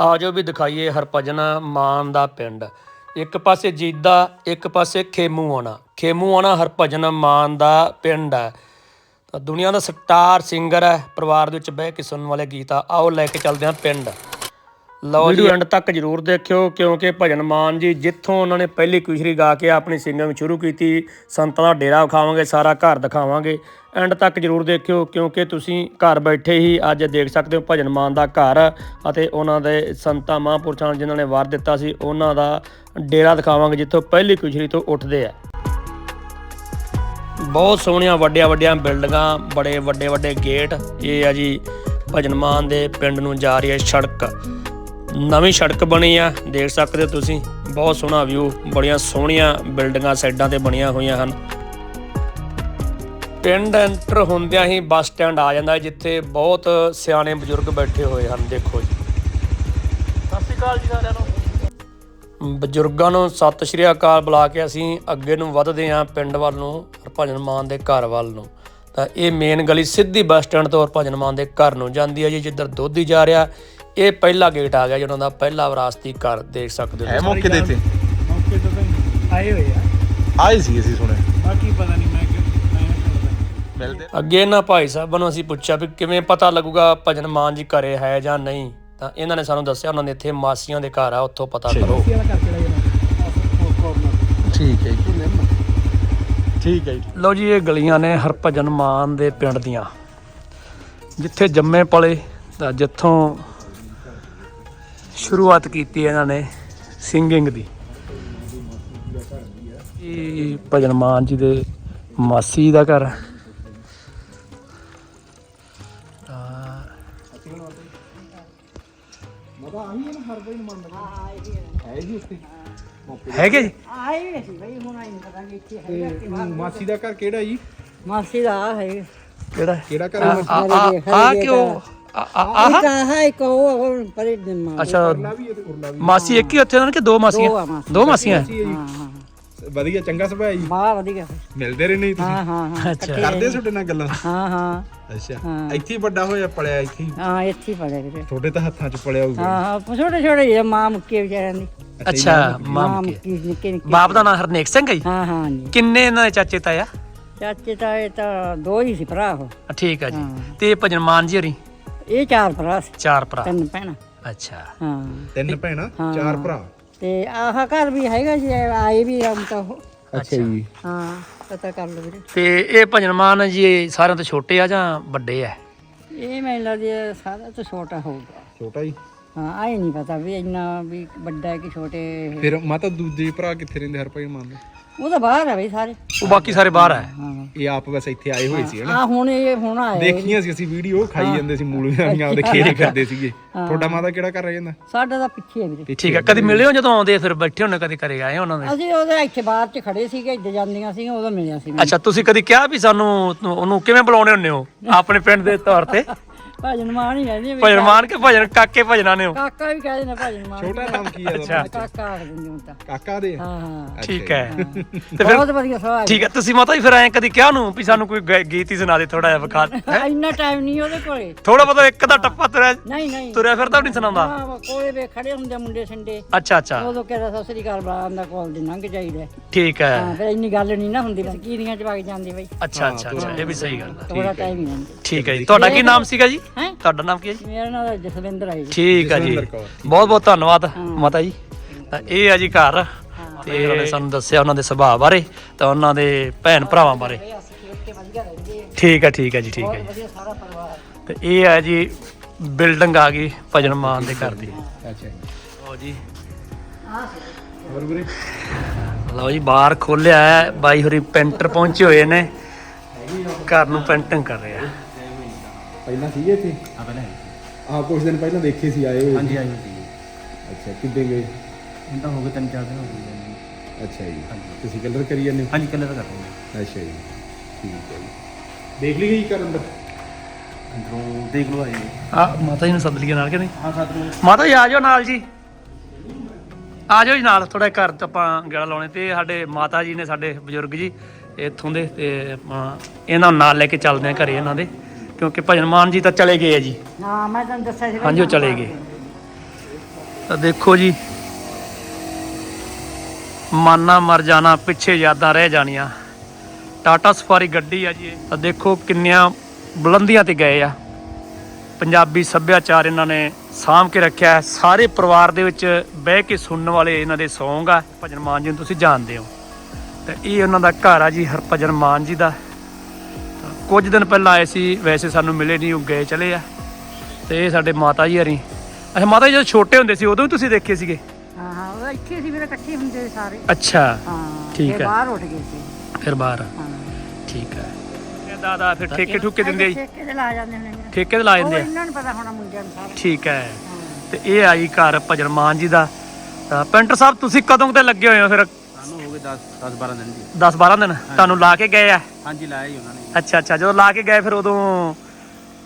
ਆਜੋ ਵੀ ਦਿਖਾਈਏ ਹਰਭਜਨ ਮਾਨ ਦਾ ਪਿੰਡ। ਇੱਕ ਪਾਸੇ ਜੀਦਾ, ਇੱਕ ਪਾਸੇ ਖੇਮੂ ਆਣਾ। ਖੇਮੂ ਆਣਾ ਹਰਭਜਨ ਮਾਨ ਦਾ ਪਿੰਡ ਹੈ। ਤਾਂ ਦੁਨੀਆ ਦਾ ਸਟਾਰ ਸਿੰਗਰ ਹੈ। ਪਰਿਵਾਰ ਦੇ ਵਿੱਚ ਬਹਿ ਕੇ ਸੁਣਨ ਵਾਲੇ ਗੀਤ ਆ। ਆਓ ਲੈ ਕੇ ਚੱਲਦੇ ਹਾਂ ਪਿੰਡ। ਲਓ ਜੀ। ਐਂਡ ਤੱਕ ਜਰੂਰ ਦੇਖਿਓ, ਕਿਉਂਕਿ ਭਜਨ ਮਾਨ ਜੀ ਜਿੱਥੋਂ ਉਹਨਾਂ ਨੇ ਪਹਿਲੀ ਕੁਸ਼ਰੀ ਗਾ ਕੇ ਆਪਣੀ ਸਿੰਗਿੰਗ ਸ਼ੁਰੂ ਕੀਤੀ, ਸੰਤਾਂ ਦਾ ਡੇਰਾ ਵਿਖਾਵਾਂਗੇ, ਸਾਰਾ ਘਰ ਦਿਖਾਵਾਂਗੇ। ਐਂਡ ਤੱਕ ਜਰੂਰ ਦੇਖਿਓ, ਕਿਉਂਕਿ ਤੁਸੀਂ ਘਰ ਬੈਠੇ ਹੀ ਅੱਜ ਦੇਖ ਸਕਦੇ ਹੋ ਭਜਨ ਮਾਨ ਦਾ ਘਰ ਅਤੇ ਉਹਨਾਂ ਦੇ ਸੰਤਾਂ ਮਹਾਂਪੁਰਸ਼ਾਂ ਜਿਨ੍ਹਾਂ ਨੇ ਵਾਰ ਦਿੱਤਾ ਸੀ, ਉਹਨਾਂ ਦਾ ਡੇਰਾ ਦਿਖਾਵਾਂਗੇ, ਜਿੱਥੋਂ ਪਹਿਲੀ ਕੁਸ਼ਰੀ ਤੋਂ ਉੱਠਦੇ ਆ। ਬਹੁਤ ਸੋਹਣੀਆਂ ਵੱਡੀਆਂ ਵੱਡੀਆਂ ਬਿਲਡਿੰਗਾਂ, ਬੜੇ ਵੱਡੇ ਵੱਡੇ ਗੇਟ, ਇਹ ਆ ਜੀ ਭਜਨ ਮਾਨ ਦੇ ਪਿੰਡ ਨੂੰ ਜਾ ਰਹੀ ਹੈ ਸੜਕ। ਨਵੀਂ ਸੜਕ ਬਣੀ ਆ ਦੇਖ ਸਕਦੇ ਹੋ ਤੁਸੀਂ। ਬਹੁਤ ਸੋਹਣਾ ਵਿਊ ਬੜੀਆਂ ਸੋਹਣੀਆਂ ਬਿਲਡਿੰਗਾਂ ਸਾਈਡਾਂ ਤੇ ਬਣੀਆਂ ਹੋਈਆਂ ਹਨ। ਪਿੰਡ ਐਂਟਰ ਹੁੰਦਿਆਂ ਹੀ ਬੱਸ ਸਟੈਂਡ ਆ ਜਾਂਦਾ ਹੈ ਜਿੱਥੇ ਬਹੁਤ ਸਿਆਣੇ ਬਜ਼ੁਰਗ ਬੈਠੇ ਹੋਏ ਹਨ ਦੇਖੋ ਜੀ। ਸਤਿ ਸ਼੍ਰੀ ਅਕਾਲ ਜੀ ਸਾਰਿਆਂ ਨੂੰ। ਬਜ਼ੁਰਗਾਂ ਨੂੰ ਸਤਿ ਸ਼੍ਰੀ ਅਕਾਲ ਬੁਲਾ ਕੇ ਅਸੀਂ ਅੱਗੇ ਨੂੰ ਵਧਦੇ ਹਾਂ ਪਿੰਡ ਵੱਲ ਨੂੰ ਹਰਭਜਨ ਮਾਨ ਦੇ ਘਰ ਵੱਲ ਨੂੰ। ਤਾਂ ਇਹ ਮੇਨ ਗਲੀ ਸਿੱਧੀ ਬੱਸ ਸਟੈਂਡ ਤੋਂ ਹਰਭਜਨ ਮਾਨ ਦੇ ਘਰ ਨੂੰ ਜਾਂਦੀ ਹੈ ਜੀ ਜਿੱਧਰ ਦੋਧੀ ਜਾ ਰਿਹਾ ਇਹ ਪਹਿਲਾ ਗੇਟ ਆ ਗਿਆ ਜੀ ਉਹਨਾਂ ਦਾ ਪਹਿਲਾ ਵਿਰਾਸਤੀ ਘਰ ਦੇਖ ਸਕਦੇ ਹੋ ਹੈ ਮੌਕੇ ਦੇ ਤੇ ਮੌਕੇ ਤੋਂ ਤਾਂ ਆਏ ਹੋਏ ਆ। ਆਏ ਸੀ ਅਸੀਂ ਸੁਣਿਆ। ਬਾਕੀ ਪਤਾ ਨਹੀਂ ਮੈਂ ਕਿ ਮੈਂ ਕਰਦਾ ਮਿਲਦੇ ਅੱਗੇ ਇਹਨਾਂ ਭਾਈ ਸਾਹਿਬਾਂ ਨੂੰ ਅਸੀਂ ਪੁੱਛਿਆ ਵੀ ਕਿਵੇਂ ਪਤਾ ਲੱਗੂਗਾ ਭਜਨ ਮਾਨ ਜੀ ਘਰੇ ਹੈ ਜਾਂ ਨਹੀਂ। ਤਾਂ ਇਹਨਾਂ ਨੇ ਸਾਨੂੰ ਦੱਸਿਆ ਉਹਨਾਂ ਦੇ ਇੱਥੇ ਮਾਸੀਆਂ ਦੇ ਘਰ ਆ ਉੱਥੋਂ ਪਤਾ ਕਰੋ। ਕਰ ਠੀਕ ਹੈ ਜੀ। ਠੀਕ ਹੈ ਜੀ। ਲਓ ਜੀ ਇਹ ਗਲੀਆਂ ਨੇ ਹਰਭਜਨ ਮਾਨ ਦੇ ਪਿੰਡ ਦੀਆਂ। ਜਿੱਥੇ ਜੰਮੇ ਪਲੇ ਤਾਂ ਜਿੱਥੋਂ ਸ਼ੁਰੂਆਤ ਕੀਤੀ ਇਹਨਾਂ ਨੇ ਸਿੰਗਿੰਗ ਦੀ। ਇਹ ਭਜਨ ਮਾਨ ਜੀ ਦੇ ਮਾਸੀ ਦਾ ਘਰ ਹੈਗੇ ਜੀ? ਆਏ ਵੀ ਸੀ ਬਈ ਹੁਣ ਆਈ ਪਤਾ ਨਹੀਂ ਇੱਥੇ ਹੈ ਮਾਸੀ ਦਾ ਘਰ ਕਿਹੜਾ ਜੀ? ਮਾਸੀ ਦਾ ਹੈ ਕਿਹੜਾ? ਕਿਹੜਾ ਘਰ ਆ ਆ ਕਿਉਂ? ਹੈ, ਉਹ ਪਰੇ ਦੇ ਮਾਂ। ਅੱਛਾ ਮਾਸੀ ਇੱਕ ਹੀ ਉੱਥੇ ਉਹਨਾਂ ਨੇ ਕਿ ਦੋ ਦੋ ਆ ਮਾਸੀਆਂ ਮਾਸੀ। ਦੋ ਮਾਸੀਆਂ? ਹਾਂ ਹਾਂ ਵਧੀਆ ਚੰਗਾ ਸੁਭਾਅ ਜੀ। ਬਾ ਵਧੀਆ। ਮਿਲਦੇ ਰਹੇ ਨਹੀਂ ਤੁਸੀਂ। ਹਾਂ ਹਾਂ ਹਾਂ। ਅੱਛਾ। ਕਰਦੇ ਤੁਹਾਡੇ ਨਾਲ ਗੱਲਾਂ? ਹਾਂ ਹਾਂ। ਅੱਛਾ। ਹਾਂ। ਇੱਥੇ ਹੀ ਵੱਡਾ ਹੋਇਆ ਪਲਿਆ ਇੱਥੇ ਹੀ। ਹਾਂ ਇੱਥੇ ਹੀ ਪੜਿਆ ਵੀਰੇ। ਤੁਹਾਡੇ ਤਾਂ ਹੱਥਾਂ 'ਚ ਪਲਿਆ ਹੋਊਗਾ। ਹਾਂ ਹਾਂ। ਛੋਟੇ ਛੋਟੇ ਜਿਹੇ ਮਾਂ ਮੁੱਕੇ ਵਿਚਾਰਿਆਂ ਦੀ। ਅੱਛਾ ਮਾਂ ਮਾਮ ਕੇ ਮੁੱਕੀ। ਨਿੱਕੇ ਨਿੱਕੇ। ਬਾਪ ਦਾ ਨਾਮ ਹਰਨੇਕ ਸਿੰਘ ਹੈ ਜੀ? ਹਾਂ ਹਾਂ ਜੀ। ਕਿੰਨੇ ਇਹਨਾਂ ਦੇ ਚਾਚੇ ਤਾਇਆ? ਚਾਚੇ ਤਾਂ ਇਹ ਤਾਂ ਦੋ ਹੀ ਸੀ ਭਰਾ ਉਹ। ਠੀਕ ਆ ਜੀ। ਹਾਂ। ਤੇ ਭਜਨ ਮਾਨ ਜੀ ਹੋਰੀ? ਇਹ ਚਾਰ ਭਰਾ ਸੀ। ਚਾਰ ਭਰਾ। ਤਿੰਨ ਭੈਣਾਂ। ਅੱਛਾ। ਹਾਂ। ਤਿੰਨ ਭੈਣਾਂ। ਚਾਰ ਭਰਾ। ਤੇ ਆਹ ਘਰ ਵੀ ਹੈਗਾ ਜੀ ਆਏ ਵੀ ਹਮ ਤਾਂ ਉਹ। ਅੱਛਾ। ਜੀ। ਹਾਂ ਪਤਾ ਕਰ ਲਓ ਵੀਰੇ। ਤੇ ਇਹ ਭਜਨ ਮਾਨ ਜੀ ਇਹ ਸਾਰਿਆਂ ਤੋਂ ਛੋਟੇ ਆ ਜਾਂ ਵੱਡੇ ਆ? ਇਹ ਮੈਨੂੰ ਲੱਗਦਾ ਸਾਰਾ ਤੋਂ ਛੋਟਾ ਹੋਊਗਾ। ਛੋਟਾ ਜੀ। ਹਾਂ ਆਏ ਨਹੀਂ ਪਤਾ ਵੀ ਇੰਨਾ ਵੀ ਵੱਡਾ ਹੈ ਕਿ ਛੋਟੇ ਇਹ। ਫਿਰ ਮਾਤਾ ਦੂਜੇ ਭਰਾ ਕਿੱਥੇ ਰਹਿੰਦੇ ਹਰ ਭਾਈ ਮੰਨ ਉਹ ਤਾਂ ਬਾਹਰ ਆ ਬਈ ਸਾਰੇ। ਉਹ ਬਾਕੀ ਸਾਰੇ ਬਾਹਰ ਆ। ਹਾਂ ਇਹ ਆਪ ਵੈਸੇ ਇੱਥੇ ਆਏ ਹੋਏ ਸੀ ਹਨਾ ਆ ਹੁਣ ਇਹ ਹੁਣ ਆਏ ਦੇਖੀਆਂ ਸੀ ਅਸੀਂ ਵੀਡੀਓ ਖਾਈ ਜਾਂਦੇ ਸੀ ਮੂਲੀਆਂ ਦੀਆਂ ਉਹਦੇ ਖੇਡ ਕਰਦੇ ਸੀਗੇ। ਤੁਹਾਡਾ ਮਾਤਾ ਕਿਹੜਾ ਕਰ ਰਹਿ ਜਾਂਦਾ? ਸਾਡਾ ਤਾਂ ਪਿੱਛੇ ਹੈ ਵੀਰੇ। ਠੀਕ ਆ ਕਦੀ ਮਿਲੇ ਹੋ ਜਦੋਂ ਆਉਂਦੇ ਫਿਰ ਬੈਠੇ ਹੁੰਦੇ ਕਦੀ ਘਰੇ ਆਏ ਉਹਨਾਂ ਦੇ? ਅਸੀਂ ਉਹਦੇ ਇੱਥੇ ਬਾਹਰ 'ਚ ਖੜੇ ਸੀਗੇ ਇੱਥੇ ਜਾਂਦੀਆਂ ਸੀਗੀਆਂ ਉਦੋਂ ਮਿਲਿਆ ਸੀ। ਅੱਛਾ ਤੁਸੀਂ ਕਦੀ ਕਿਹਾ ਵੀ ਸਾਨੂੰ ਉਹਨੂੰ ਕਿਵੇਂ ਬੁਲਾਉਣੇ ਹੁੰਦੇ ਹੋ? ਆਪਣੇ ਪਿੰਡ ਦੇ ਤੌਰ ਤੇ? ਭਜਨ ਮਾਨ ਹੀ ਕਹਿੰਦੇ ਵੀ ਭਜਨ ਮਾਨ ਕੇ ਭਜਨ ਕਾਕੇ ਭਜਨਾਂ ਨੇ ਕਾਕਾ ਵੀ ਕਹਿੰਦੇ ਨੇ ਭਜਨ ਮਾਨ। ਛੋਟਾ ਨਾਮ ਕੀ ਹੈ ਅੱਛਾ। ਕਾਕਾ ਆਖ ਦਿੰਦੇ ਹੁਣ ਤਾਂ। ਕਾਕਾ ਦੇ? ਹਾਂ ਹਾਂ। ਠੀਕ ਹੈ। ਤੇ ਫਿਰ ਬਹੁਤ ਵਧੀਆ ਸਵਾਲ ਠੀਕ ਹੈ ਤੁਸੀਂ ਮਾਤਾ ਜੀ ਫਿਰ ਐਂ ਕਦੀ ਕਿਹਾ ਨੂੰ ਵੀ ਸਾਨੂੰ ਕੋਈ ਗੀਤ ਹੀ ਸੁਣਾ ਦੇ ਥੋੜਾ ਜਿਹਾ ਵਿਖਾ ਇੰਨਾ ਟਾਈਮ ਨਹੀਂ ਉਹਦੇ ਕੋਲੇ। ਥੋੜਾ ਬਹੁਤਾ ਇੱਕ ਦਾ ਟੱਪਾ ਤੁਰਿਆ ਨਹੀਂ ਨਹੀਂ। ਤੁਰਿਆ ਫਿਰਦਾ ਵੀ ਨਹੀਂ ਸੁਣਾਉਂਦਾ? ਹਾਂ ਕੋਲੇ ਵੇ ਖੜੇ ਹੁੰਦੇ ਮੁੰਡੇ ਸੰਡੇ। ਅੱਛਾ ਅੱਛਾ। ਉਦੋਂ ਕਹਿੰਦਾ ਸਤਿ ਸ੍ਰੀ ਅਕਾਲ ਆਂਦਾ ਕੋਲ ਦੀ ਲੰਘ ਜਾਈਦਾ ਠੀਕ ਹੈ। ਹਾਂ ਫਿਰ ਇੰਨੀ ਗੱਲ ਨਹੀਂ ਨਾ ਹੁੰਦੀ ਬਸ ਕੀਰੀਆਂ ਚ ਵਗ ਜਾਂਦੀ ਬਈ। ਅੱਛਾ ਅੱਛਾ ਅੱਛਾ ਇਹ ਵੀ ਸਹੀ ਗੱਲ ਹੈ ਥੋੜਾ ਟਾਈਮ ਹੀ ਠੀਕ ਹੈ ਜੀ। ਤੁਹਾਡਾ ਕੀ ਨਾਮ ਸੀਗਾ ਜੀ? ਹੈ? ਤੁਹਾਡਾ ਨਾਮ ਕੀ ਹੈ ਜੀ? ਮੇਰਾ ਨਾਮ ਜਸਵਿੰਦਰ ਆਈ ਜੀ। ਠੀਕ ਹੈ ਜੀ। ਜਸਵਿੰਦਰ ਕੌਰ। ਬਹੁਤ ਬਹੁਤ ਧੰਨਵਾਦ ਮਾਤਾ ਜੀ। ਤਾਂ ਇਹ ਆ ਜੀ ਘਰ। ਤੇ ਉਹਨਾਂ ਨੇ ਸਾਨੂੰ ਦੱਸਿਆ ਉਹਨਾਂ ਦੇ ਸੁਭਾਅ ਬਾਰੇ ਤਾਂ ਉਹਨਾਂ ਦੇ ਭੈਣ ਭਰਾਵਾਂ ਬਾਰੇ। ਠੀਕ ਹੈ ਠੀਕ ਹੈ ਜੀ ਠੀਕ ਹੈ ਜੀ। ਵਧੀਆ ਸਾਰਾ ਪਰਿਵਾਰ ਤੇ ਇਹ ਆ ਜੀ ਬਿਲਡਿੰਗ ਆ ਗਈ ਭਜਨ ਮਾਨ ਦੇ ਘਰ ਦੀ। ਅੱਛਾ ਜੀ। ਲਓ ਜੀ। ਹੋਰ ਵੀਰੇ? ਲਓ ਜੀ ਬਾਹਰ ਖੋਲਿਆ ਹੈ। ਬਾਈ ਹੋਰੀ ਪੈਂਟਰ ਪਹੁੰਚੇ ਹੋਏ ਨੇ। ਘਰ ਨੂੰ ਪੈਂਟਿੰਗ ਕਰ ਰਹੇ ਆ। ਪਹਿਲਾਂ ਸੀਗੇ ਇੱਥੇ? ਆ ਪਹਿਲਾਂ ਆ ਕੁਝ ਦਿਨ ਪਹਿਲਾਂ ਦੇਖੇ ਸੀ ਆਏ ਹੋਏ ਹਾਂਜੀ ਸੀ। ਅੱਛਾ ਕਿੱਦੇ ਗਏ? ਹੁਣ ਤਾਂ ਹੋ ਗਏ ਤਿੰਨ ਚਾਰ ਦਿਨ ਹੋ ਗਏ ਅੱਛਾ ਜੀ। ਤੁਸੀਂ ਕਲਰ ਕਰੀ ਜਾਂਦੇ ਹੋ? ਹਾਂਜੀ ਕੱਲੇ ਤਾਂ ਕਰਦੇ ਹਾਂ। ਅੱਛਾ ਜੀ। ਠੀਕ ਹੈ ਜੀ। ਦੇਖ ਲਈ ਗਈ ਕਰ ਅੰਦਰ? ਅੰਦਰੋਂ ਦੇਖ ਲਓ ਆਏ। ਆ ਮਾਤਾ ਜੀ ਨੂੰ ਸੱਦ ਲਈਏ ਨਾਲ ਕਿ ਨਹੀਂ? ਹਾਂ ਸਾਥ ਨੂੰ ਮਾਤਾ ਜੀ ਆ ਜਾਓ ਨਾਲ ਜੀ। ਆ ਜਾਓ ਜੀ ਨਾਲ ਥੋੜਾ ਘਰ ਚ ਆਪਾਂ ਗੇੜਾ ਲਾਉਣੇ ਤੇ ਸਾਡੇ ਮਾਤਾ ਜੀ ਨੇ ਸਾਡੇ ਬਜ਼ੁਰਗ ਜੀ ਇੱਥੋਂ ਦੇ ਤੇ ਆਪਾਂ ਇਹਨਾਂ ਨੂੰ ਨਾਲ ਲੈ ਕੇ ਚੱਲਦੇ ਆ ਘਰੇ ਇਹਨਾਂ ਦੇ। ਕਿਉਂਕਿ ਭਜਨ ਮਾਨ ਜੀ ਤਾਂ ਚਲੇ ਗਏ ਆ ਜੀ। ਹਾਂ ਮੈਂ ਤੁਹਾਨੂੰ ਦੱਸਿਆ ਸੀ ਹਾਂਜੀ ਉਹ ਚਲੇ ਗਏ। ਤਾਂ ਦੇਖੋ ਜੀ ਮਾਨਾ ਮਰ ਜਾਣਾ ਪਿੱਛੇ ਯਾਦਾਂ ਰਹਿ ਜਾਣੀਆਂ। ਟਾਟਾ ਸਫਾਰੀ ਗੱਡੀ ਆ ਜੀ ਇਹ। ਤਾਂ ਦੇਖੋ ਕਿੰਨੀਆਂ ਬੁਲੰਦੀਆਂ ਤੇ ਗਏ ਆ। ਪੰਜਾਬੀ ਸੱਭਿਆਚਾਰ ਇਹਨਾਂ ਨੇ ਸਾਂਭ ਕੇ ਰੱਖਿਆ ਹੈ। ਸਾਰੇ ਪਰਿਵਾਰ ਦੇ ਵਿੱਚ ਬਹਿ ਕੇ ਸੁਣਨ ਵਾਲੇ ਇਹਨਾਂ ਦੇ Song ਆ। ਭਜਨ ਮਾਨ ਜੀ ਨੂੰ ਤੁਸੀਂ ਜਾਣਦੇ ਹੋ। ਤੇ ਇਹ ਉਹਨਾਂ ਦਾ ਘਰ ਆ ਜੀ ਹਰਭਜਨ ਮਾਨ ਜੀ ਦਾ। ਕੁਝ ਦਿਨ ਪਹਿਲਾਂ ਆਏ ਸੀ ਵੈਸੇ ਸਾਨੂੰ ਮਿਲੇ ਨਹੀਂ ਉਹ ਗਏ ਚਲੇ ਆ। ਤੇ ਇਹ ਸਾਡੇ ਮਾਤਾ ਜੀ ਹਰੀ। ਅੱਛਾ ਮਾਤਾ ਜੀ ਜਦੋਂ ਛੋਟੇ ਹੁੰਦੇ ਸੀ ਉਦੋਂ ਵੀ ਤੁਸੀਂ ਦੇਖੇ ਸੀਗੇ? ਹਾਂ ਹਾਂ ਉਹ ਇੱਥੇ ਸੀ ਮੇਰੇ ਇਕੱਠੇ ਹੁੰਦੇ ਸੀ ਸਾਰੇ। ਅੱਛਾ ਹਾਂ ਠੀਕ ਤੇ ਹੈ। ਬਾਹਰ ਉੱਠ ਗਏ ਸੀ। ਫਿਰ ਬਾਹਰ। ਹਾਂ। ਠੀਕ ਹੈ। ਇਹ ਦਾਦਾ ਫਿਰ ਠੇਕੇ ਠੁਕੇ ਦਿੰਦੇ ਆ ਜੀ? ਠੇਕੇ ਤੇ ਲਾ ਜਾਂਦੇ ਹੁੰਦੇ ਨੇ। ਠੇਕੇ ਤੇ ਲਾ ਉਹ ਜਾਂਦੇ ਆ? ਇਹਨਾਂ ਨੂੰ ਪਤਾ ਹੋਣਾ ਮੁੰਡਿਆਂ ਨੂੰ ਸਾਰਾ। ਠੀਕ ਹੈ। ਹਾਂ। ਤੇ ਇਹ ਆਈ ਘਰ ਭਜਨ ਮਾਨ ਜੀ ਦਾ। ਤਾਂ ਪੈਂਟਰ ਸਾਹਿਬ ਤੁਸੀਂ ਕਦੋਂ ਤੇ ਲੱਗੇ ਹੋਏ ਹੋ? ਫਿਰ 10 10 12 ਦਿਨ ਜੀ 10 12 ਦਿਨ? ਤੁਹਾਨੂੰ ਲਾ ਕੇ ਗਏ ਆ? ਹਾਂਜੀ ਲਾਇਆ ਜੀ ਉਹਨਾਂ ਨੇ। ਅੱਛਾ ਅੱਛਾ ਜਦੋਂ ਲਾ ਕੇ ਗਏ ਫਿਰ ਉਦੋਂ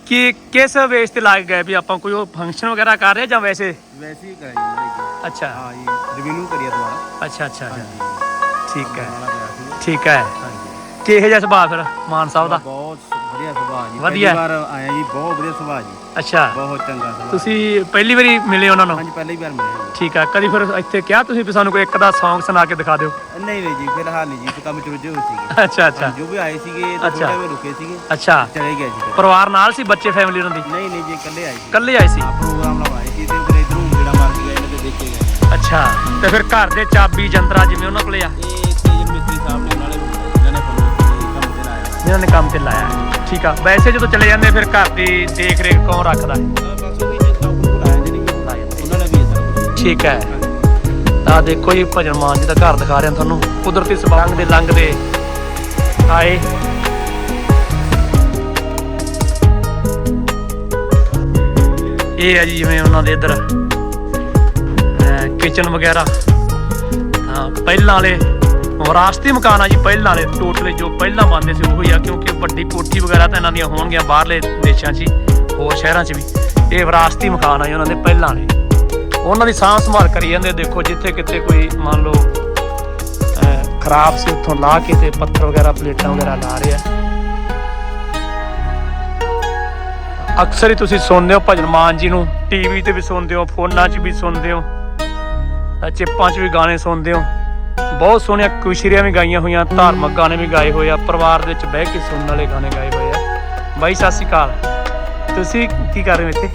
ਕੀ ਕਿਸ ਵੇਸ ਤੇ ਲਾ ਕੇ ਗਏ ਵੀ ਆਪਾਂ ਕੋਈ ਉਹ ਫੰਕਸ਼ਨ ਵਗੈਰਾ ਕਰ ਰਹੇ ਜਾਂ ਵੈਸੇ? ਵੈਸੇ ਹੀ ਕਰਾਇਆ ਜੀ ਉਹਨਾਂ ਨੇ। ਜੀ ਅੱਛਾ। ਹਾਂ ਜੀ ਰਿਵਿਊ ਕਰੀਆ ਦੁਬਾਰਾ। ਅੱਛਾ ਅੱਛਾ ਅੱਛਾ। ਹਾਂਜੀ। ਠੀਕ ਹੈ। ਠੀਕ ਹੈ। ਕਿਹੋ ਜਿਹਾ ਸੁਭਾਅ ਫਿਰ ਮਾਨ ਸਾਹਿਬ ਦਾ? ਬਹੁਤ ਵਧੀਆ ਸੁਭਾਅ ਜੀ। ਵਧੀਆ। ਪਹਿਲੀ ਵਾਰ ਆਇਆ ਜੀ ਬਹੁਤ ਵਧੀਆ ਸੁਭਾਅ ਜੀ। ਅੱਛਾ। ਬਹੁਤ ਚੰਗਾ ਸੁਭਾਅ। ਤੁਸੀਂ ਪਹਿਲੀ ਵਾਰੀ ਮਿਲੇ ਉਹਨਾਂ ਨੂੰ? ਹਾਂਜੀ ਪਹਿਲੀ ਵਾਰ ਮਿਲੇ। ਜੀ ਠੀਕ ਹੈ ਕਦੀ ਫਿਰ ਇੱਥੇ ਕਿਹਾ ਤੁਸੀਂ ਵੀ ਸਾਨੂੰ ਕੋਈ ਇੱਕ ਦਾ Song ਸੁਣਾ ਕੇ ਦਿਖਾ ਦਿਓ? ਨਹੀਂ ਨਹੀਂ ਜੀ ਫਿਲਹਾਲ ਨਹੀਂ ਜੀ ਇਸ ਕੰਮ ਚ ਰੁੱਝੇ ਹੋਏ ਸੀਗੇ। ਅੱਛਾ ਅੱਛਾ। ਜੋ ਵੀ ਆਏ ਸੀਗੇ ਤਾਂ ਅੱਛਾ। ਥੋੜਾ ਵੇ ਰੁਕੇ ਸੀਗੇ। ਅੱਛਾ। ਚਲੇ ਗਏ ਜੀ। ਫਿਰ। ਪਰਿਵਾਰ ਨਾਲ ਸੀ ਬੱਚੇ ਫੈਮਿਲੀ ਉਹਨਾਂ ਦੀ? ਨਹੀਂ ਨਹੀਂ ਜੀ ਇਕੱਲੇ ਆਏ ਸੀ। ਇਕੱਲੇ ਆਏ ਸੀ? ਆ ਪ੍ਰੋਗਰਾਮ ਲਵਾਏ ਸੀ ਤੇ ਫਿਰ ਇਧਰੋਂ ਜਿਹੜਾ ਮਾਰ ਕੇ ਗਏ ਨੇ ਤੇ ਦੇਖੇ ਗਏ ਅੱਛਾ ਤੇ ਫਿਰ ਘਰ ਦੇ ਚਾਬੀ ਜੰਤਰਾ ਜਿਵੇਂ ਉਹਨਾਂ ਕੋਲੇ ਆ? ਇਹ ਤੇਜ ਮਿਸਤਰੀ ਸਾਹਿਬ ਨੇ ਨਾਲੇ ਜਿਹਨਾਂ ਨੇ ਕੰਮ ਤੇ ਲਾਇਆ। ਜਿਨ੍ਹਾਂ ਨੇ ਕੰਮ ਤੇ ਲਾਇਆ। ਠੀਕ ਆ। ਵੈਸੇ ਜਦੋਂ ਚਲੇ ਜਾਂਦੇ ਫਿਰ ਘਰ ਦੀ ਦੇਖ ਰੇਖ ਕੌਣ ਰੱਖਦਾ? ਹੈ ਠੀਕ ਹੈ। ਤਾਂ ਦੇਖੋ ਜੀ, ਭਜਨ ਮਾਨ ਜੀ ਦਾ ਘਰ ਦਿਖਾ ਰਿਹਾ ਤੁਹਾਨੂੰ। ਕੁਦਰਤੀ ਸਬੰਗ ਦੇ ਲੰਘਦੇ ਆਏ। ਇਹ ਹੈ ਜੀ ਜਿਵੇਂ ਉਹਨਾਂ ਦੇ ਇੱਧਰ ਕਿਚਨ ਵਗੈਰਾ। ਤਾਂ ਪਹਿਲਾਂ ਵਾਲੇ ਵਿਰਾਸਤੀ ਮਕਾਨ ਆ ਜੀ ਪਹਿਲਾਂ ਵਾਲੇ ਟੋਟਲੇ ਜੋ ਪਹਿਲਾਂ ਬੰਦੇ ਸੀ ਉਹੀ ਆ, ਕਿਉਂਕਿ ਵੱਡੀ ਕੋਠੀ ਵਗੈਰਾ ਤਾਂ ਇਹਨਾਂ ਦੀਆਂ ਹੋਣਗੀਆਂ ਬਾਹਰਲੇ ਦੇਸ਼ਾਂ 'ਚ ਹੀ, ਹੋਰ ਸ਼ਹਿਰਾਂ 'ਚ ਵੀ। ਇਹ ਵਿਰਾਸਤੀ ਮਕਾਨ ਆ ਜੀ ਉਹਨਾਂ ਦੇ ਪਹਿਲਾਂ ਵਾਲੇ। ਉਹਨਾਂ ਦੀ ਸਾਂਭ ਸੰਭਾਲ ਕਰੀ ਜਾਂਦੇ ਦੇਖੋ ਜਿੱਥੇ ਕਿਤੇ ਕੋਈ ਮੰਨ ਲਓ ਖਰਾਬ ਸੀ, ਉੱਥੋਂ ਲਾ ਕੇ ਤੇ ਪੱਥਰ ਵਗੈਰਾ, ਪਲੇਟਾਂ ਵਗੈਰਾ ਲਾ ਰਹੇ ਆ। ਅਕਸਰ ਹੀ ਤੁਸੀਂ ਸੁਣਦੇ ਹੋ ਭਜਨ ਮਾਨ ਜੀ ਨੂੰ। ਟੀਵੀ ਤੇ ਵੀ ਸੁਣਦੇ ਹੋ, ਫੋਨਾਂ 'ਚ ਵੀ ਸੁਣਦੇ ਹੋ ਚਿੱਪਾਂ 'ਚ ਵੀ ਗਾਣੇ ਸੁਣਦੇ ਹੋ। ਬਹੁਤ ਸੋਹਣੀਆਂ ਕੁਸ਼ਰੀਆਂ ਵੀ ਗਾਈਆਂ ਹੋਈਆਂ ਧਾਰਮਿਕ ਗਾਣੇ ਵੀ ਗਾਏ ਹੋਏ ਆ ਪਰਿਵਾਰ ਦੇ ਵਿੱਚ ਬਹਿ ਕੇ ਸੁਣਨ ਵਾਲੇ ਗਾਣੇ ਗਾਏ ਹੋਏ ਆ। ਬਾਈ ਸਤਿ ਸ਼੍ਰੀ ਅਕਾਲ। ਤੁਸੀਂ ਕੀ ਕਰ ਰਹੇ ਹੋ ਇੱਥੇ?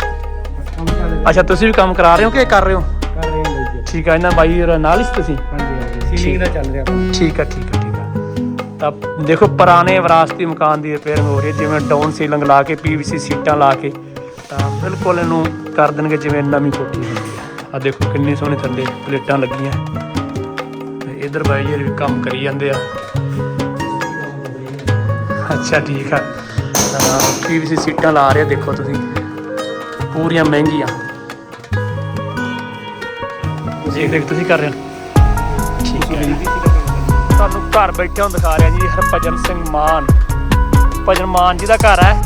ਅੱਛਾ ਤੁਸੀਂ ਵੀ ਕੰਮ ਕਰਾ ਰਹੇ ਹੋ ਕਿ ਕਰ ਰਹੇ ਹੋ? ਕਰ ਰਹੇ ਹਾਂ ਜੀ। ਠੀਕ ਆ ਇਹਨਾਂ ਬਾਈ ਨਾਲ ਹੀ ਤੁਸੀਂ? ਹਾਂਜੀ ਹਾਂਜੀ। ਸੀਲਿੰਗ ਦਾ ਚੱਲ ਰਿਹਾ ਠੀਕ ਆ ਠੀਕ ਆ ਠੀਕ ਆ। ਤਾਂ ਦੇਖੋ ਪੁਰਾਣੇ ਵਿਰਾਸਤੀ ਮਕਾਨ ਦੀ ਰਿਪੇਅਰ ਹੋ ਰਹੀ ਹੈ ਜਿਵੇਂ ਡਾਊਨ ਸੀਲਿੰਗ ਲਾ ਕੇ ਪੀਵੀਸੀ ਸੀਟਾਂ ਲਾ ਕੇ ਤਾਂ ਬਿਲਕੁਲ ਇਹਨੂੰ ਕਰ ਦੇਣਗੇ ਜਿਵੇਂ ਨਵੀਂ ਕੋਠੀ ਹੁੰਦੀ ਆ। ਆ ਦੇਖੋ ਕਿੰਨੇ ਸੋਹਣੇ ਥੱਲੇ ਪਲੇਟਾਂ ਲੱਗੀਆਂ। ਇਧਰ ਬਾਈ ਜੀ ਵੀ ਕੰਮ ਕਰੀ ਜਾਂਦੇ ਆ। ਅੱਛਾ, ਠੀਕ ਆ। ਪੀਵੀਸੀ ਸੀਟਾਂ ਲਾ ਰਹੇ ਦੇਖੋ ਤੁਸੀਂ। ਪੂਰੀਆਂ ਮਹਿੰਗੀਆਂ। ਦੇਖ ਦੇਖ ਤੁਸੀਂ ਕਰ ਰਹੇ ਹੋ। ਠੀਕ ਹੈ। ਤੁਹਾਨੂੰ ਘਰ ਬੈਠੇ ਹੋ ਦਿਖਾ ਰਿਹਾ ਜੀ, ਹਰਭਜਨ ਸਿੰਘ ਮਾਨ। ਭਜਨ ਮਾਨ ਜੀ ਦਾ ਘਰ ਹੈ।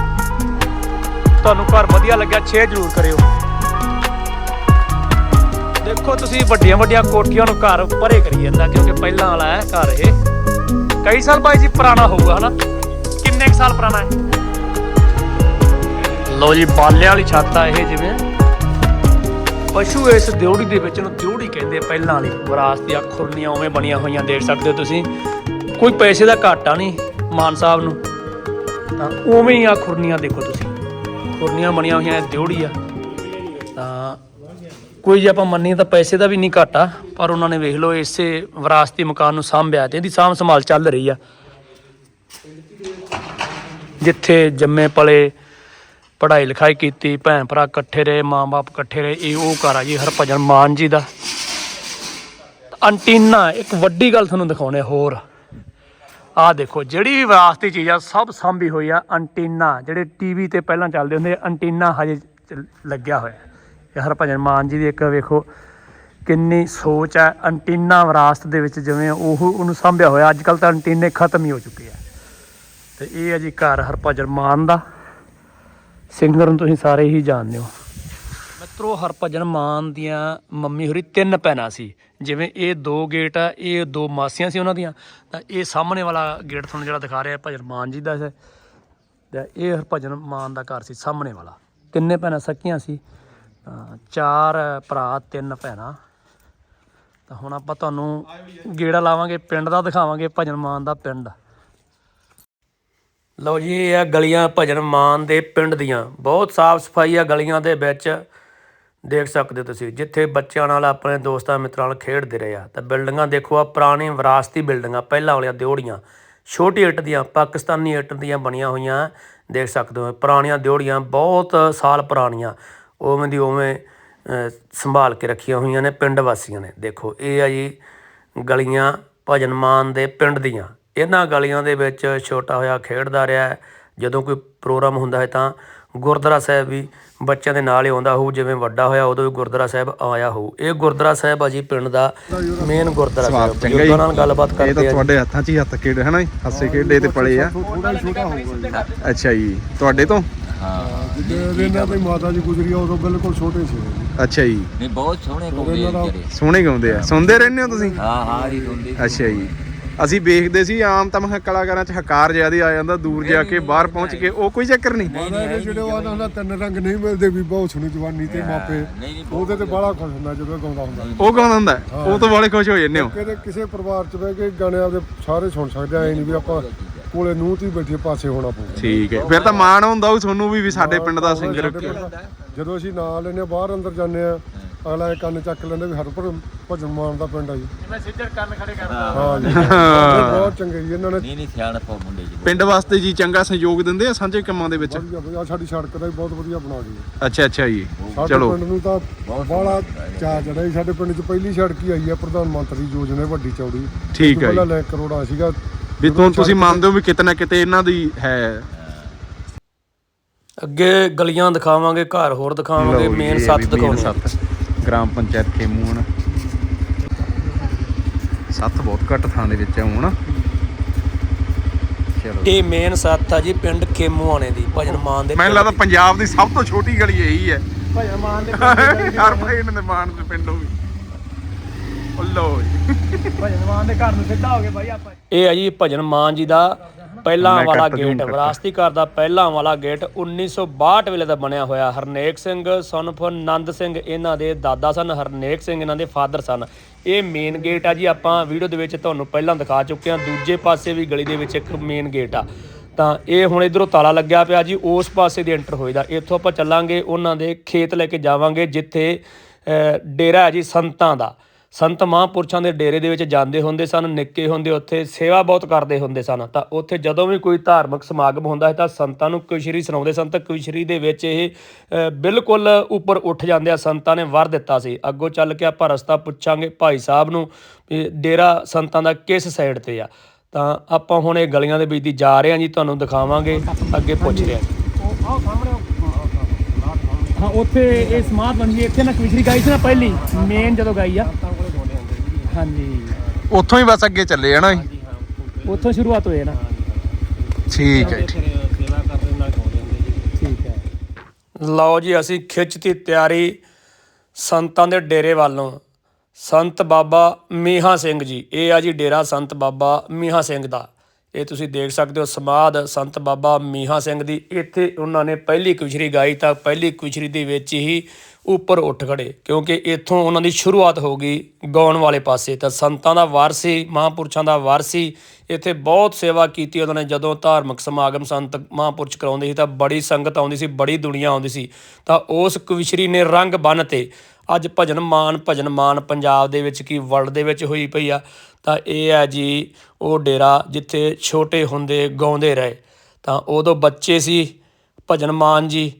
ਤੁਹਾਨੂੰ ਘਰ ਵਧੀਆ ਲੱਗਿਆ, ਸ਼ੇਅਰ ਜ਼ਰੂਰ ਕਰਿਓ। ਦੇਖੋ ਤੁਸੀਂ ਵੱਡੀਆਂ ਵੱਡੀਆਂ ਕੋਠੀਆਂ ਨੂੰ ਘਰ ਪਰੇ ਕਰੀ ਜਾਂਦਾ, ਕਿਉਂਕਿ ਪਹਿਲਾਂ ਵਾਲਾ ਹੈ ਘਰ ਇਹ। ਕਈ ਸਾਲ ਬਾਈ ਜੀ ਪੁਰਾਣਾ ਹੋਊਗਾ, ਹਨਾ? ਕਿੰਨੇ ਕੁ ਸਾਲ ਪੁਰਾਣਾ ਹੈ? ਲੋ ਜੀ ਬਾਲੇ ਵਾਲੀ ਛੱਤ ਆ ਇਹ ਜਿਵੇਂ। ਪਸ਼ੂ ਇਸ ਦਿਉੜੀ ਦੇ ਵਿੱਚ ਨੂੰ ਦਿਉੜੀ ਕਹਿੰਦੇ ਪਹਿਲਾਂ ਵਾਲੀ। ਵਿਰਾਸਤੀ ਆ ਖੁਰਲੀਆਂ ਉਵੇਂ ਬਣੀਆਂ ਹੋਈਆਂ, ਦੇਖ ਸਕਦੇ ਹੋ ਤੁਸੀਂ। ਕੋਈ ਪੈਸੇ ਦਾ ਘਾਟਾ ਨਹੀਂ, ਮਾਨ ਸਾਹਿਬ ਨੂੰ। ਤਾਂ ਉਵੇਂ ਹੀ ਆ ਖੁਰਨੀਆਂ ਦੇਖੋ ਤੁਸੀਂ। ਖੁਰਨੀਆਂ ਬਣੀਆਂ ਹੋਈਆਂ, ਇਹ ਦਿਉੜੀ ਆ। ਕੋਈ ਜੇ ਆਪਾਂ ਮੰਨੀਏ ਤਾਂ ਪੈਸੇ ਦਾ ਵੀ ਨਹੀਂ ਘਾਟਾ, ਪਰ ਉਹਨਾਂ ਨੇ ਵੇਖ ਲਓ ਇਸੇ ਵਿਰਾਸਤੀ ਮਕਾਨ ਨੂੰ ਸਾਂਭਿਆ ਤੇ ਇਹਦੀ ਸਾਂਭ ਸੰਭਾਲ ਚੱਲ ਰਹੀ ਆ। ਜਿੱਥੇ ਜੰਮੇ ਪਲੇ ਪੜ੍ਹਾਈ ਲਿਖਾਈ ਕੀਤੀ, ਭੈਣ ਭਰਾ ਇਕੱਠੇ ਰਹੇ ਮਾਂ-ਬਾਪ ਇਕੱਠੇ ਰਹੇ, ਇਹ ਉਹ ਘਰ ਆ ਜੀ, ਹਰਭਜਨ ਮਾਨ ਜੀ ਦਾ। ਅੰਟੀਨਾ ਇੱਕ ਵੱਡੀ ਗੱਲ ਤੁਹਾਨੂੰ ਦਿਖਾਉਣੇ ਹੋਰ। ਆਹ ਦੇਖੋ, ਜਿਹੜੀ ਵੀ ਵਿਰਾਸਤੀ ਚੀਜ਼ ਆ, ਸਭ ਸਾਂਭੀ ਹੋਈ ਆ ਅੰਟੀਨਾ ਜਿਹੜੇ ਟੀਵੀ ਤੇ ਪਹਿਲਾਂ ਚੱਲਦੇ ਹੁੰਦੇ ਅੰਟੀਨਾ ਹਜੇ ਲੱਗਿਆ ਹੋਇਆ। ਹਰਭਜਨ ਮਾਨ ਜੀ ਦੀ ਇੱਕ ਵੇਖੋ ਕਿੰਨੀ ਸੋਚ ਹੈ, ਅੰਟੀਨਾ ਵਿਰਾਸਤ ਦੇ ਵਿੱਚ ਜਿਵੇਂ ਉਹ ਉਹਨੂੰ ਸਾਂਭਿਆ ਹੋਇਆ ਅੱਜ ਕੱਲ ਤਾਂ ਅੰਟੀਨੇ ਖਤਮ ਹੀ ਹੋ ਚੁੱਕੇ ਆ। ਤੇ ਇਹ ਹੈ ਜੀ ਘਰ ਹਰਭਜਨ ਮਾਨ ਦਾ। ਸਿੰਗਰ ਨੂੰ ਤੁਸੀਂ ਸਾਰੇ ਹੀ ਜਾਣਦੇ ਹੋ। ਮਿੱਤਰੋ ਹਰਭਜਨ ਮਾਨ ਦੀਆਂ ਮੰਮੀ ਹੋਰੀ ਤਿੰਨ ਭੈਣਾਂ ਸੀ। ਜਿਵੇਂ ਇਹ ਦੋ ਗੇਟ ਆ, ਇਹ ਦੋ ਮਾਸੀਆਂ ਸੀ ਉਹਨਾਂ ਦੀਆਂ। ਤਾਂ ਇਹ ਸਾਹਮਣੇ ਵਾਲਾ ਗੇਟ ਤੁਹਾਨੂੰ ਜਿਹੜਾ ਦਿਖਾ ਰਿਹਾ ਭਜਨ ਮਾਨ ਜੀ ਦਾ ਹੈ। ਤੇ ਇਹ ਹਰਭਜਨ ਮਾਨ ਦਾ ਘਰ ਸੀ, ਸਾਹਮਣੇ ਵਾਲਾ। ਤਿੰਨੇ ਭੈਣਾਂ ਸਕੀਆਂ ਸੀ। ਤਾਂ ਚਾਰ ਭਰਾ, ਤਿੰਨ ਭੈਣਾਂ। ਤਾਂ ਹੁਣ ਆਪਾਂ ਤੁਹਾਨੂੰ ਗੇੜਾ ਲਾਵਾਂਗੇ, ਪਿੰਡ ਦਾ ਦਿਖਾਵਾਂਗੇ, ਭਜਨ ਮਾਨ ਦਾ ਪਿੰਡ। ਲਓ ਜੀ, ਇਹ ਆ ਗਲੀਆਂ ਭਜਨ ਮਾਨ ਦੇ ਪਿੰਡ ਦੀਆਂ। ਬਹੁਤ ਸਾਫ਼ ਸਫ਼ਾਈ ਆ ਗਲੀਆਂ ਦੇ ਵਿੱਚ। ਦੇਖ ਸਕਦੇ ਹੋ ਤੁਸੀਂ, ਜਿੱਥੇ ਬੱਚਿਆਂ ਨਾਲ ਆਪਣੇ ਦੋਸਤਾਂ ਮਿੱਤਰਾਂ ਨਾਲ ਖੇਡਦੇ ਰਹੇ ਆ। ਤਾਂ ਬਿਲਡਿੰਗਾਂ ਦੇਖੋ ਆ ਪੁਰਾਣੀ ਵਿਰਾਸਤੀ ਬਿਲਡਿੰਗਾਂ, ਪਹਿਲਾਂ ਵਾਲੀਆਂ ਦਿਉੜੀਆਂ ਛੋਟੀ ਇੱਟ ਦੀਆਂ, ਪਾਕਿਸਤਾਨੀ ਇੱਟ ਦੀਆਂ ਬਣੀਆਂ ਹੋਈਆਂ। ਦੇਖ ਸਕਦੇ ਹੋ, ਪੁਰਾਣੀਆਂ ਦਿਉੜੀਆਂ ਬਹੁਤ ਸਾਲ ਪੁਰਾਣੀਆਂ। ਉਵੇਂ ਦੀ ਉਵੇਂ ਸੰਭਾਲ ਕੇ ਰੱਖੀਆਂ ਹੋਈਆਂ ਨੇ ਪਿੰਡ ਵਾਸੀਆਂ ਨੇ। ਦੇਖੋ ਇਹ ਆ ਜੀ ਗਲੀਆਂ ਭਜਨ ਮਾਨ ਦੇ ਪਿੰਡ ਦੀਆਂ। ਇਹਨਾਂ ਗਲੀਆਂ ਦੇ ਵਿੱਚ ਛੋਟਾ ਹੋਇਆ ਖੇਡਦਾ ਰਿਹਾ ਹੈ। ਜਦੋਂ ਕੋਈ ਪ੍ਰੋਗਰਾਮ ਹੁੰਦਾ ਹੈ ਤਾਂ ਗੁਰਦੁਆਰਾ ਸਾਹਿਬ ਵੀ ਬੱਚਿਆਂ ਦੇ ਨਾਲ ਹੀ ਆਉਂਦਾ ਹੋਊ ਜਿਵੇਂ ਵੱਡਾ ਹੋਇਆ ਉਦੋਂ ਵੀ ਗੁਰਦੁਆਰਾ ਸਾਹਿਬ ਆਇਆ ਹੋਊ। ਇਹ ਗੁਰਦੁਆਰਾ ਸਾਹਿਬ ਆ ਜੀ ਪਿੰਡ ਦਾ ਮੇਨ ਗੁਰਦੁਆਰਾ ਸਾਹਿਬ। ਬਜ਼ੁਰਗਾਂ ਨਾਲ ਗੱਲਬਾਤ ਇਹ ਕਰਦੇ ਤਾਂ ਆ ਜੀ। ਤੁਹਾਡੇ ਹੱਥਾਂ 'ਚ ਹੀ ਹੱਥ ਖੇਡ ਹੈ ਨਾ? ਹਾਸੇ ਖੇਡੇ ਤੇ ਪਲੇ ਆ। ਥੋੜਾ ਛੋਟਾ ਹੋਊਗਾ ਜੀ ਅੱਛਾ ਜੀ ਤੁਹਾਡੇ ਤੋਂ? ਜਦੋਂ ਇਹਨਾਂ ਦੀ ਮਾਤਾ ਜੀ ਗੁਜ਼ਰੀ ਆ ਉਦੋਂ ਬਿਲਕੁਲ ਛੋਟੇ ਸੀ। ਅੱਛਾ ਜੀ। ਨਹੀਂ ਬਹੁਤ ਸੋਹਣੇ ਗਾਉਂਦੇ ਆ ਜਿਹੜੇ ਸੋਹਣੇ ਗਾਉਂਦੇ ਆ। ਸੁਣਦੇ ਰਹਿੰਦੇ ਹੋ ਤੁਸੀਂ? ਹਾਂ ਹਾਂ ਜੀ ਸੁਣਦੇ ਅੱਛਾ ਜੀ। ਅਸੀਂ ਵੇਖਦੇ ਸੀ ਆਮ ਤਾਂ ਮੈਂ ਕਲਾਕਾਰਾਂ 'ਚ ਹਕਾਰ ਜ਼ਿਆਦਾ ਆ ਜਾਂਦਾ ਦੂਰ ਜਾ ਕੇ ਬਾਹਰ ਪਹੁੰਚ ਕੇ ਉਹ ਕੋਈ ਚੱਕਰ ਨਹੀਂ। ਮਾਤਾ ਦੇ ਜਿਹੜੇ ਉਹ ਆਂਦਾ ਹੁੰਦਾ ਤਿੰਨ ਰੰਗ ਨਹੀਂ ਮਿਲਦੇ ਵੀ ਬਹੁਤ ਸੁਣੀ ਜਵਾਨੀ ਤੇ ਮਾਪੇ। ਉਹਦੇ ਤੇ ਬੜਾ ਖੁਸ਼ ਹੁੰਦਾ ਜਦੋਂ ਇਹ ਗਾਉਂਦਾ ਹੁੰਦਾ। ਉਹ ਗਾਉਂਦਾ ਹੁੰਦਾ? ਹੈ? ਉਹ ਤੋਂ ਵਾਲੇ ਖੁਸ਼ ਹੋ ਜਾਂਦੇ ਹੋ। ਕਿਤੇ ਕਿਸੇ ਪਰਿਵਾਰ ਚ ਬਹਿ ਕੇ ਗਾਣੇ ਆਪਦੇ ਸਾਰੇ ਸੁਣ ਸਕਦੇ ਆ ਐ ਨਹੀਂ ਵੀ ਆਪਾਂ ਕੋਲੇ ਨੂੰਹ ਤੀ ਬੈਠੇ ਪਾਸੇ ਹੋਣਾ ਪਊਗਾ। ਠੀਕ ਹੈ। ਫਿਰ ਤਾਂ ਮਾਣ ਹੁੰਦਾ ਉਹ ਤੁਹਾਨੂੰ ਵੀ ਵੀ ਸਾਡੇ ਪਿੰਡ ਦਾ ਸਿੰਗਰ ਜਦੋਂ ਅਸੀਂ ਨਾਂ ਲੈਨੇ ਬਾਹਰ ਅੰਦਰ ਜਾਂਦੇ ਆ ਅਗਲਾ ਇਹ ਕੰਨ ਚੱਕ ਲੈਂਦਾ ਵੀ ਹਰਪੁਰ ਭਜਨ ਮਾਨ ਦਾ ਪਿੰਡ ਆ ਜੀ। ਮੈਂ ਸਿੱਧਰ ਕੰਨ ਖੜੇ ਕਰਦਾ। ਹਾਂ ਜੀ। ਬਹੁਤ ਚੰਗੇ ਜੀ ਇਹਨਾਂ ਨੇ ਨਹੀਂ ਨਹੀਂ ਸਿਆਣਪ ਮੁੰਡੇ ਜੀ। ਪਿੰਡ ਵਾਸਤੇ ਜੀ ਚੰਗਾ ਸਹਿਯੋਗ ਦਿੰਦੇ ਆ ਸਾਂਝੇ ਕੰਮਾਂ ਦੇ ਵਿੱਚ? ਸਾਡੀ ਸੜਕ ਦਾ ਵੀ ਬਹੁਤ ਵਧੀਆ ਬਣਾ ਗਈ ਅੱਛਾ ਅੱਛਾ ਜੀ। ਸਾਡੇ ਚਲੋ। ਪਿੰਡ ਨੂੰ ਤਾਂ ਬਾਹਲਾ ਚਾਹ ਚੜਿਆ ਜੀ। ਸਾਡੇ ਪਿੰਡ 'ਚ ਪਹਿਲੀ ਸੜਕ ਹੀ ਆਈ ਹੈ ਪ੍ਰਧਾਨ ਮੰਤਰੀ ਯੋਜਨਾ ਵੱਡੀ ਚੌੜੀ। ਠੀਕ ਹੈ ਪਹਿਲਾਂ ਜੀ ਲੈ ਕਰੋੜਾ ਸੀਗਾ। ਵੀ ਤੁਮ ਤੁਸੀਂ ਮੰਨਦੇ ਹੋ ਵੀ ਕਿਤੇ ਨਾ ਕਿਤੇ ਇਹਨਾਂ ਦੀ ਹੈ। ਅੱਗੇ ਗਲੀਆਂ ਦਿਖਾਵਾਂਗੇ ਘਰ ਹੋਰ ਦਿਖਾਵਾਂਗੇ ਮੇਨ ਸੱਤ ਦਿਖਾਉਣੇ। ਸੱਤ। ਗ੍ਰਾਮ ਪੰਚਾਇਤ ਖੇਮੂ ਹੁਣ। ਸੱਤ ਬਹੁਤ ਘੱਟ ਥਾਂ ਦੇ ਵਿੱਚ ਆ ਹੁਣ। ਚਲੋ। ਇਹ ਮੇਨ ਸੱਤ ਆ ਜੀ ਪਿੰਡ ਖੇਮੂਆਣੇ ਦੀ ਭਜਨ ਮਾਨ ਦੇ ਮੈਨੂੰ ਲੱਗਦਾ ਪੰਜਾਬ ਦੀ ਸਭ ਤੋਂ ਛੋਟੀ ਗਲੀ ਇਹੀ ਹੈ। ਭਜਨ ਮਾਨ ਦੇ ਹਰ ਭਾਈ ਨੇ ਮਾਨ ਦੇ ਪਿੰਡੋਂ ਵੀ ਉਹ ਲਓ ਜੀ। ਭਜਨ ਮਾਨ ਦੇ ਘਰ ਨੂੰ ਸਿੱਧਾ ਹੋ ਗਏ ਬਾਈ ਆਪਾਂ। ਇਹ ਹੈ ਜੀ ਭਜਨ ਮਾਨ ਜੀ ਦਾ ਪਹਿਲਾਂ ਵਾਲਾ ਗੇਟ। ਵਿਰਾਸਤੀ ਘਰ ਦਾ ਪਹਿਲਾਂ ਵਾਲਾ ਗੇਟ 1962 ਵੇਲੇ ਦਾ ਬਣਿਆ ਹੋਇਆ। ਹਰਨੇਕ ਸਿੰਘ ਸਨਫ ਨੰਦ ਸਿੰਘ ਇਹਨਾਂ ਦੇ ਦਾਦਾ ਸਨ ਹਰਨੇਕ ਸਿੰਘ ਇਹਨਾਂ ਦੇ ਫਾਦਰ ਸਨ। ਇਹ ਮੇਨ ਗੇਟ ਆ ਜੀ ਆਪਾਂ ਵੀਡੀਓ ਦੇ ਵਿੱਚ ਤੁਹਾਨੂੰ ਪਹਿਲਾਂ ਦਿਖਾ ਚੁੱਕੇ ਹਾਂ। ਦੂਜੇ ਪਾਸੇ ਵੀ ਗਲੀ ਦੇ ਵਿੱਚ ਇੱਕ ਮੇਨ ਗੇਟ ਆ। ਤਾਂ ਇਹ ਹੁਣ ਇਧਰੋਂ ਤਾਲਾ ਲੱਗਿਆ ਪਿਆ ਜੀ ਉਸ ਪਾਸੇ ਦੀ ਐਂਟਰ ਹੋਈਦਾ ਇੱਥੋਂ ਆਪਾਂ ਚੱਲਾਂਗੇ ਉਹਨਾਂ ਦੇ ਖੇਤ ਲੈ ਕੇ ਜਾਵਾਂਗੇ ਜਿੱਥੇ ਡੇਰਾ ਹੈ ਜੀ ਸੰਤਾਂ ਦਾ। ਸੰਤ ਮਹਾਂਪੁਰਸ਼ਾਂ ਦੇ ਡੇਰੇ ਦੇ ਵਿੱਚ ਜਾਂਦੇ ਹੁੰਦੇ ਸਨ, ਨਿੱਕੇ ਹੁੰਦੇ ਉੱਥੇ, ਸੇਵਾ ਬਹੁਤ ਕਰਦੇ ਹੁੰਦੇ ਸਨ। ਤਾਂ ਉੱਥੇ ਜਦੋਂ ਵੀ ਕੋਈ ਧਾਰਮਿਕ ਸਮਾਗਮ ਹੁੰਦਾ ਹੈ ਤਾਂ ਸੰਤਾਂ ਨੂੰ ਕੁਸ਼ਰੀ ਸੁਣਾਉਂਦੇ ਸਨ, ਤਾਂ ਕੁਸ਼ਰੀ ਦੇ ਵਿੱਚ ਇਹ ਬਿਲਕੁਲ ਉੱਪਰ ਉੱਠ ਜਾਂਦੇ ਆ ਸੰਤਾਂ ਨੇ ਵਰ ਦਿੱਤਾ ਸੀ। ਅੱਗੋਂ ਚੱਲ ਕੇ ਆਪਾਂ ਰਸਤਾ ਪੁੱਛਾਂਗੇ ਭਾਈ ਸਾਹਿਬ ਨੂੰ ਵੀ ਡੇਰਾ ਸੰਤਾਂ ਦਾ ਕਿਸ ਸਾਈਡ ਤੇ ਆ। ਤਾਂ ਆਪਾਂ ਹੁਣ ਇਹ ਗਲੀਆਂ ਦੇ ਵਿੱਚ ਦੀ ਜਾ ਰਹੇ ਹਾਂ ਜੀ, ਤੁਹਾਨੂੰ ਦਿਖਾਵਾਂਗੇ, ਅੱਗੇ ਪੁੱਛ ਰਹੇ ਹਾਂ ਹਾਂ, ਉੱਥੇ ਇਹ ਸਮਾਧ ਬਣ ਇੱਥੇ ਨਾ ਕਵਿਸ਼ਰੀ ਗਾਈ ਸੀ ਨਾ, ਪਹਿਲੀ ਮੇਨ ਜਦੋਂ ਗਾਈ ਆ। ਹਾਂਜੀ। ਉੱਥੋਂ ਹੀ ਬਸ ਅੱਗੇ ਚੱਲੇ ਜਾਣਾ ਜੀ ਉੱਥੋਂ ਸ਼ੁਰੂਆਤ ਹੋਈ ਹੈ ਨਾ। ਠੀਕ ਹੈ ਜੀ। ਸੇਵਾ ਕਰਦੇ ਨਾਲ ਹੋ ਜਾਂਦੇ ਜੀ। ਠੀਕ ਹੈ। ਲਓ ਜੀ ਅਸੀਂ ਖਿੱਚਤੀ ਤਿਆਰੀ ਸੰਤਾਂ ਦੇ ਡੇਰੇ ਵੱਲੋਂ। ਸੰਤ ਬਾਬਾ ਮੀਹਾ ਸਿੰਘ ਜੀ ਇਹ ਆ ਜੀ ਡੇਰਾ ਸੰਤ ਬਾਬਾ ਮੀਹਾ ਸਿੰਘ ਦਾ। ਇਹ ਤੁਸੀਂ ਦੇਖ ਸਕਦੇ ਹੋ ਸਮਾਧ ਸੰਤ ਬਾਬਾ ਮੀਹਾ ਸਿੰਘ ਦੀ। ਇੱਥੇ ਉਹਨਾਂ ਨੇ ਪਹਿਲੀ ਕੁਸ਼ਰੀ ਗਾਈ ਤਾਂ ਪਹਿਲੀ ਕੁਸ਼ਰੀ ਦੇ ਵਿੱਚ ਹੀ ਉੱਪਰ ਉੱਠ ਖੜੇ, ਕਿਉਂਕਿ ਇੱਥੋਂ ਉਹਨਾਂ ਦੀ ਸ਼ੁਰੂਆਤ ਹੋ ਗਈ ਗਾਉਣ ਵਾਲੇ ਪਾਸੇ। ਤਾਂ ਸੰਤਾਂ ਦਾ ਵਾਰਸੀ ਮਹਾਂਪੁਰਸ਼ਾਂ ਦਾ ਵਾਰਸੀ ਇੱਥੇ ਬਹੁਤ ਸੇਵਾ ਕੀਤੀ ਉਹਨਾਂ ਨੇ। ਜਦੋਂ ਧਾਰਮਿਕ ਸਮਾਗਮ ਸੰਤ ਮਹਾਂਪੁਰਸ਼ ਕਰਾਉਂਦੇ ਸੀ ਤਾਂ ਬੜੀ ਸੰਗਤ ਆਉਂਦੀ ਸੀ, ਬੜੀ ਦੁਨੀਆ ਆਉਂਦੀ ਸੀ। ਤਾਂ ਉਸ ਕਵਿਸ਼ਰੀ ਨੇ ਰੰਗ ਬੰਨ ਅੱਜ ਭਜਨ ਮਾਨ ਭਜਨ ਮਾਨ ਪੰਜਾਬ ਦੇ ਵਿੱਚ ਕੀ ਵਰਲਡ ਦੇ ਵਿੱਚ ਹੋਈ ਪਈ ਆ। ਤਾਂ ਇਹ ਹੈ ਜੀ ਉਹ ਡੇਰਾ ਜਿੱਥੇ ਛੋਟੇ ਹੁੰਦੇ ਗਾਉਂਦੇ ਰਹੇ। ਤਾਂ ਉਦੋਂ ਬੱਚੇ ਸੀ ਭਜਨ ਮਾਨ ਜੀ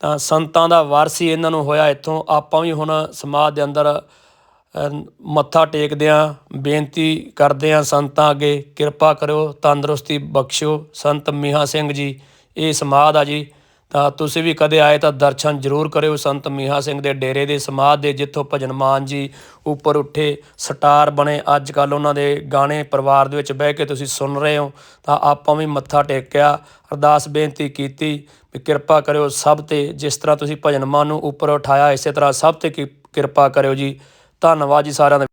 ਤਾਂ ਸੰਤਾਂ ਦਾ ਵਾਰਸ ਹੀ ਇਹਨਾਂ ਨੂੰ ਹੋਇਆ ਇੱਥੋਂ। ਆਪਾਂ ਵੀ ਹੁਣ ਸਮਾਜ ਦੇ ਅੰਦਰ ਮੱਥਾ ਟੇਕਦੇ ਹਾਂ ਬੇਨਤੀ ਕਰਦੇ ਹਾਂ ਸੰਤਾਂ ਅੱਗੇ। ਕਿਰਪਾ ਕਰਿਓ, ਤੰਦਰੁਸਤੀ ਬਖਸ਼ਿਓ ਸੰਤ ਮੀਹਾ ਸਿੰਘ ਜੀ। ਇਹ ਸਮਾਧ ਆ ਜੀ। ਤਾਂ ਤੁਸੀਂ ਵੀ ਕਦੇ ਆਏ ਤਾਂ ਦਰਸ਼ਨ ਜ਼ਰੂਰ ਕਰਿਓ ਸੰਤ ਮੀਹਾ ਸਿੰਘ ਦੇ ਡੇਰੇ ਦੇ ਸਮਾਧ ਦੇ, ਜਿੱਥੋਂ ਭਜਨ ਮਾਨ ਜੀ ਉੱਪਰ ਉੱਠੇ, ਸਟਾਰ ਬਣੇ। ਅੱਜ ਕੱਲ ਉਹਨਾਂ ਦੇ ਗਾਣੇ ਪਰਿਵਾਰ ਦੇ ਵਿੱਚ ਬਹਿ ਕੇ ਤੁਸੀਂ ਸੁਣ ਰਹੇ ਹੋ, ਤਾਂ ਆਪਾਂ ਵੀ ਮੱਥਾ ਟੇਕਿਆ। ਅਰਦਾਸ ਬੇਨਤੀ ਕੀਤੀ ਵੀ ਕਿਰਪਾ ਕਰਿਓ ਸਭ ਤੇ, ਜਿਸ ਤਰ੍ਹਾਂ ਤੁਸੀਂ ਭਜਨ ਮਾਨ ਨੂੰ ਉੱਪਰ ਉਠਾਇਆ, ਇਸੇ ਤਰ੍ਹਾਂ ਸਭ ਤੇ ਕੀ- ਕਿਰਪਾ ਕਰਿਓ ਜੀ। ਧੰਨਵਾਦ ਜੀ ਸਾਰਿਆਂ ਦਾ।